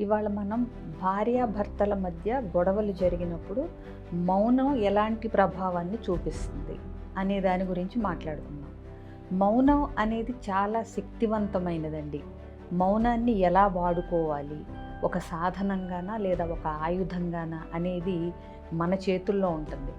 ఇవాళ మనం భార్యాభర్తల మధ్య గొడవలు జరిగినప్పుడు మౌనం ఎలాంటి ప్రభావాన్ని చూపిస్తుంది అనే దాని గురించి మాట్లాడుకుందాం. మౌనం అనేది చాలా శక్తివంతమైనదండి. మౌనాన్ని ఎలా వాడుకోవాలి? ఒక సాధనంగానా లేదా ఒక ఆయుధంగానా అనేది మన చేతుల్లో ఉంటుంది.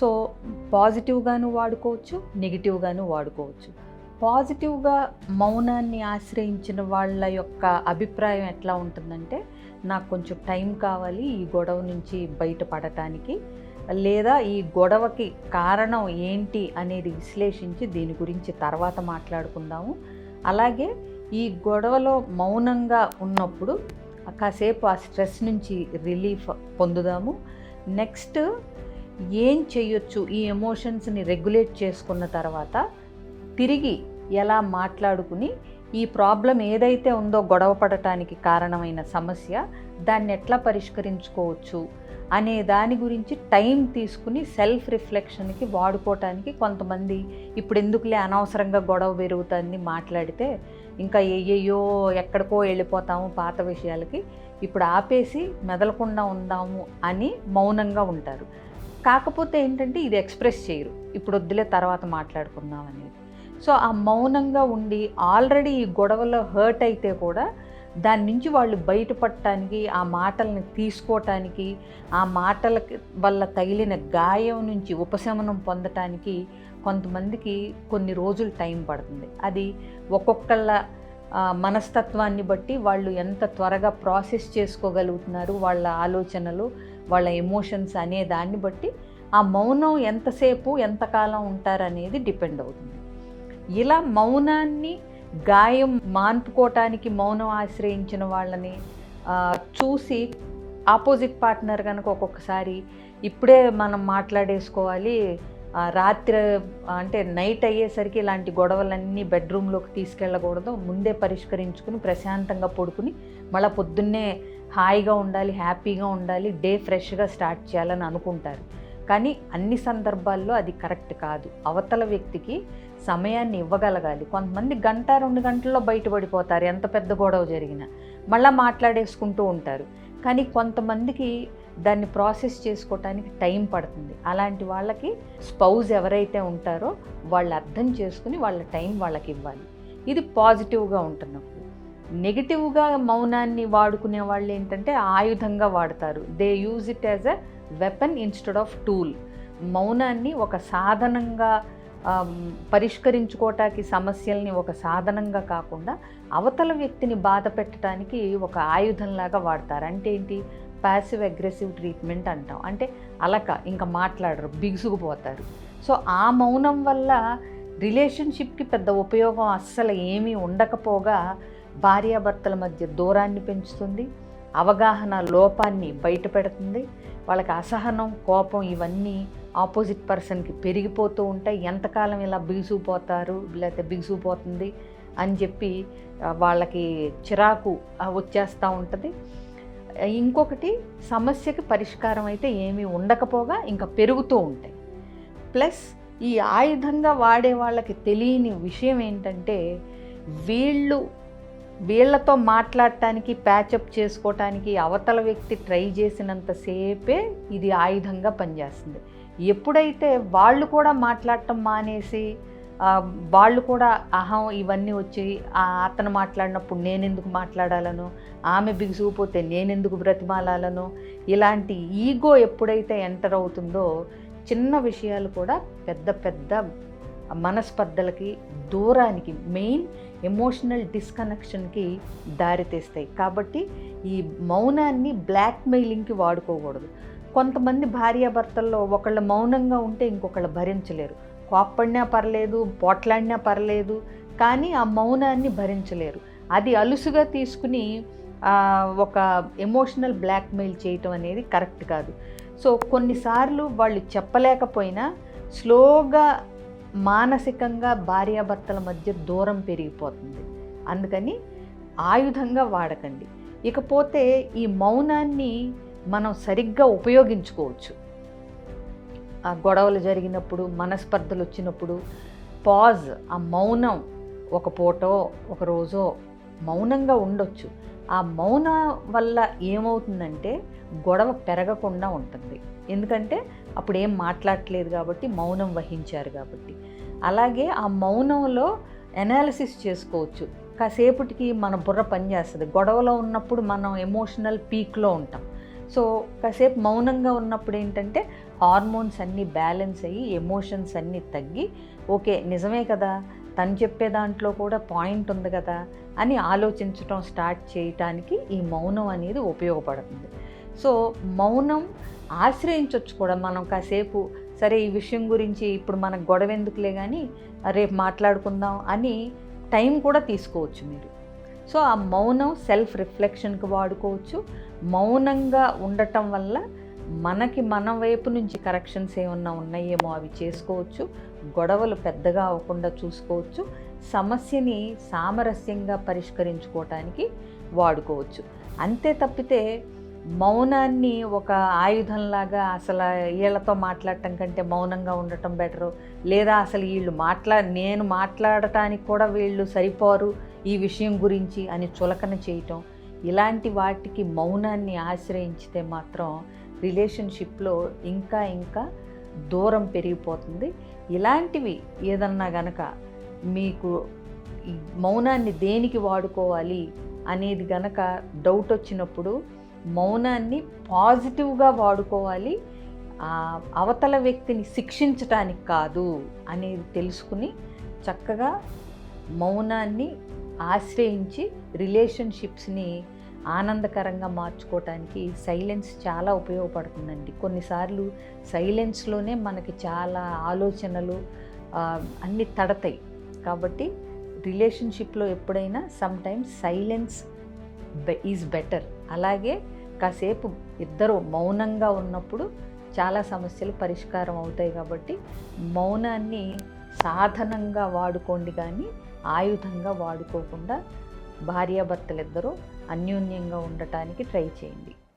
సో పాజిటివ్గాను వాడుకోవచ్చు నెగిటివ్గాను వాడుకోవచ్చు. పాజిటివ్గా మౌనాన్ని ఆశ్రయించిన వాళ్ళ యొక్క అభిప్రాయం ఎట్లా ఉంటుందంటే నాకు కొంచెం టైం కావాలి ఈ గొడవ నుంచి బయటపడటానికి లేదా ఈ గొడవకి కారణం ఏంటి అనేది విశ్లేషించి దీని గురించి తర్వాత మాట్లాడుకుందాము. అలాగే ఈ గొడవలో మౌనంగా ఉన్నప్పుడు కాసేపు ఆ స్ట్రెస్ నుంచి రిలీఫ్ పొందుదాము. నెక్స్ట్ ఏం చేయొచ్చు ఈ ఎమోషన్స్ని రెగ్యులేట్ చేసుకున్న తర్వాత తిరిగి ఎలా మాట్లాడుకుని ఈ ప్రాబ్లం ఏదైతే ఉందో గొడవ పడటానికి కారణమైన సమస్య దాన్ని ఎట్లా పరిష్కరించుకోవచ్చు అనే దాని గురించి టైం తీసుకుని సెల్ఫ్ రిఫ్లెక్షన్కి వాడుకోవటానికి కొంతమంది ఇప్పుడు ఎందుకులే అనవసరంగా గొడవ పెరుగుతుంది మాట్లాడితే ఇంకా ఏయ్యో ఎక్కడికో వెళ్ళిపోతాము పాత విషయాలకి ఇప్పుడు ఆపేసి మెదలకుండా ఉందాము అని మౌనంగా ఉంటారు. కాకపోతే ఏంటంటే ఇది ఎక్స్ప్రెస్ చేయరు. ఇప్పుడు వద్దులే తర్వాత మాట్లాడుకుందాం అనేది. సో ఆ మౌనంగా ఉండి ఆల్రెడీ ఈ గొడవలో హర్ట్ అయితే కూడా దాని నుంచి వాళ్ళు బయటపడటానికి ఆ మాటల్ని తీసుకోవటానికి ఆ మాటల వల్ల తగిలిన గాయం నుంచి ఉపశమనం పొందటానికి కొంతమందికి కొన్ని రోజులు టైం పడుతుంది. అది ఒక్కొక్కళ్ళ మనస్తత్వాన్ని బట్టి వాళ్ళు ఎంత త్వరగా ప్రాసెస్ చేసుకోగలుగుతున్నారు వాళ్ళ ఆలోచనలు వాళ్ళ ఎమోషన్స్ అనే దాన్ని బట్టి ఆ మౌనం ఎంతసేపు ఎంతకాలం ఉంటారనేది డిపెండ్ అవుతుంది. ఇలా మౌనాన్ని గాయం మాన్పుకోవటానికి మౌనం ఆశ్రయించిన వాళ్ళని చూసి ఆపోజిట్ పార్ట్నర్ కనుక ఒక్కొక్కసారి ఇప్పుడే మనం మాట్లాడేసుకోవాలి. రాత్రి అంటే నైట్ అయ్యేసరికి ఇలాంటి గొడవలన్నీ బెడ్రూమ్లోకి తీసుకెళ్ళకూడదు. ముందే పరిష్కరించుకుని ప్రశాంతంగా పడుకుని మళ్ళీ పొద్దున్నే హాయిగా ఉండాలి హ్యాపీగా ఉండాలి డే ఫ్రెష్గా స్టార్ట్ చేయాలని అనుకుంటారు. కానీ అన్ని సందర్భాల్లో అది కరెక్ట్ కాదు. అవతల వ్యక్తికి సమయాన్ని ఇవ్వగలగాలి. కొంతమంది గంట రెండు గంటల్లో బయటపడిపోతారు ఎంత పెద్ద గొడవ జరిగినా. మళ్ళీ మాట్లాడేసుకుంటూ ఉంటారు. కానీ కొంతమందికి దాన్ని ప్రాసెస్ చేసుకోవటానికి టైం పడుతుంది. అలాంటి వాళ్ళకి స్పౌజ్ ఎవరైతే ఉంటారో వాళ్ళు అర్థం చేసుకుని వాళ్ళ టైం వాళ్ళకి ఇవ్వాలి. ఇది పాజిటివ్గా ఉంటున్నప్పుడు. నెగిటివ్గా మౌనాన్ని వాడుకునే వాళ్ళు ఏంటంటే ఆయుధంగా వాడతారు. They use it as a weapon instead of tool మౌనాన్ని ఒక సాధనంగా పరిష్కరించుకోవటానికి సమస్యల్ని ఒక సాధనంగా కాకుండా అవతల వ్యక్తిని బాధ పెట్టడానికి ఒక ఆయుధంలాగా వాడతారు. అంటే ఏంటి? ప్యాసివ్ అగ్రెసివ్ ట్రీట్మెంట్ అంటాం. అంటే అలక ఇంకా మాట్లాడరు బిగుసుకుపోతారు. సో ఆ మౌనం వల్ల రిలేషన్షిప్కి పెద్ద ఉపయోగం అస్సలు ఏమీ ఉండకపోగా భార్యాభర్తల మధ్య దూరాన్ని పెంచుతుంది అవగాహన లోపాన్ని బయటపెడుతుంది వాళ్ళకి అసహనం కోపం ఇవన్నీ ఆపోజిట్ పర్సన్కి పెరిగిపోతూ ఉంటాయి ఎంతకాలం ఇలా బిగుసుకుపోతారు లేకపోతే బిగుసుకుపోతుంది అని చెప్పి వాళ్ళకి చిరాకు వచ్చేస్తూ ఉంటుంది. ఇంకొకటి సమస్యకి పరిష్కారం అయితే ఏమీ ఉండకపోగా ఇంకా పెరుగుతూ ఉంటాయి. ప్లస్ ఈ ఆయుధంగా వాడే వాళ్ళకి తెలియని విషయం ఏంటంటే వీళ్ళు వీళ్ళతో మాట్లాడటానికి ప్యాచప్ చేసుకోవటానికి అవతల వ్యక్తి ట్రై చేసినంతసేపే ఇది ఆయుధంగా పనిచేస్తుంది. ఎప్పుడైతే వాళ్ళు కూడా మాట్లాడటం మానేసి వాళ్ళు కూడా అహం ఇవన్నీ వచ్చి అతను మాట్లాడినప్పుడు నేనెందుకు మాట్లాడాలను? ఆమె బిగుసుకుపోతే నేనెందుకు బ్రతిమాలాలను? ఇలాంటి ఈగో ఎప్పుడైతే ఎంటర్ అవుతుందో చిన్న విషయాలు కూడా పెద్ద పెద్ద మనస్పర్ధలకి దూరానికి మెయిన్ ఎమోషనల్ డిస్కనెక్షన్కి దారితీస్తాయి. కాబట్టి ఈ మౌనాన్ని బ్లాక్మెయిలింగ్కి వాడుకోకూడదు. కొంతమంది భార్యాభర్తల్లో ఒకళ్ళు మౌనంగా ఉంటే ఇంకొకళ్ళు భరించలేరు. కోప్పడినా పర్లేదు పోట్లాడినా పర్లేదు కానీ ఆ మౌనాన్ని భరించలేరు. అది అలుసుగా తీసుకుని ఒక ఎమోషనల్ బ్లాక్మెయిల్ చేయటం అనేది కరెక్ట్ కాదు. సో కొన్నిసార్లు వాళ్ళు చెప్పలేకపోయినా స్లోగా మానసికంగా భార్యాభర్తల మధ్య దూరం పెరిగిపోతుంది. అందుకని ఆయుధంగా వాడకండి. ఇకపోతే ఈ మౌనాన్ని మనం సరిగ్గా ఉపయోగించుకోవచ్చు. ఆ గొడవలు జరిగినప్పుడు మనస్పర్ధలు వచ్చినప్పుడు పాజ్ ఆ మౌనం ఒక పూటో ఒక రోజో మౌనంగా ఉండొచ్చు. ఆ మౌన వల్ల ఏమవుతుందంటే గొడవ పెరగకుండా ఉంటుంది. ఎందుకంటే అప్పుడు ఏం మాట్లాడట్లేదు కాబట్టి మౌనం వహించారు కాబట్టి. అలాగే ఆ మౌనంలో ఎనాలిసిస్ చేసుకోవచ్చు. కాసేపటికి మన బుర్ర పనిచేస్తుంది. గొడవలో ఉన్నప్పుడు మనం ఎమోషనల్ పీక్లో ఉంటాం. సో కాసేపు మౌనంగా ఉన్నప్పుడు ఏంటంటే హార్మోన్స్ అన్నీ బ్యాలెన్స్ అయ్యి ఎమోషన్స్ అన్నీ తగ్గి ఓకే నిజమే కదా తను చెప్పే దాంట్లో కూడా పాయింట్ ఉంది కదా అని ఆలోచించడం స్టార్ట్ చేయటానికి ఈ మౌనం అనేది ఉపయోగపడుతుంది. సో మౌనం ఆశ్రయించవచ్చు కూడా మనం కాసేపు సరే ఈ విషయం గురించి ఇప్పుడు మనకు గొడవ ఎందుకులే కానీ రేపు మాట్లాడుకుందాం అని టైం కూడా తీసుకోవచ్చు మీరు. సో ఆ మౌనం సెల్ఫ్ రిఫ్లెక్షన్కి వాడుకోవచ్చు. మౌనంగా ఉండటం వల్ల మనకి మన వైపు నుంచి కరెక్షన్స్ ఏమన్నా ఉన్నాయేమో అవి చేసుకోవచ్చు. గొడవలు పెద్దగా అవ్వకుండా చూసుకోవచ్చు. సమస్యని సామరస్యంగా పరిష్కరించుకోవటానికి వాడుకోవచ్చు. అంతే తప్పితే మౌనాన్ని ఒక ఆయుధంలాగా అసలు వీళ్ళతో మాట్లాడటం కంటే మౌనంగా ఉండటం బెటరు. లేదా అసలు వీళ్ళు మాట్లా నేను మాట్లాడటానికి కూడా వీళ్ళు సరిపోరు. ఈ విషయం గురించి అని చులకన చేయటం ఇలాంటి వాటికి మౌనాన్ని ఆశ్రయించితే మాత్రం రిలేషన్షిప్లో ఇంకా ఇంకా దూరం పెరిగిపోతుంది. ఇలాంటివి ఏదన్నా గనక మీకు మౌనాన్ని దేనికి వాడుకోవాలి అనేది గనక డౌట్ వచ్చినప్పుడు మౌనాన్ని పాజిటివ్గా వాడుకోవాలి. అవతల వ్యక్తిని శిక్షించటానికి కాదు అనేది తెలుసుకుని చక్కగా మౌనాన్ని ఆశ్రయించి రిలేషన్షిప్స్ని ఆనందకరంగా మార్చుకోవటానికి సైలెన్స్ చాలా ఉపయోగపడుతుందండి. కొన్నిసార్లు సైలెన్స్లోనే మనకి చాలా ఆలోచనలు అన్నీ తడతాయి. కాబట్టి రిలేషన్షిప్లో ఎప్పుడైనా sometimes silence is better. అలాగే కాసేపు ఇద్దరు మౌనంగా ఉన్నప్పుడు చాలా సమస్యలు పరిష్కారం అవుతాయి కాబట్టి మౌనాన్ని సాధనంగా వాడుకోండి కానీ ఆయుధంగా వాడుకోకుండా భార్యాభర్తలిద్దరూ అన్యోన్యంగా ఉండటానికి ట్రై చేయండి.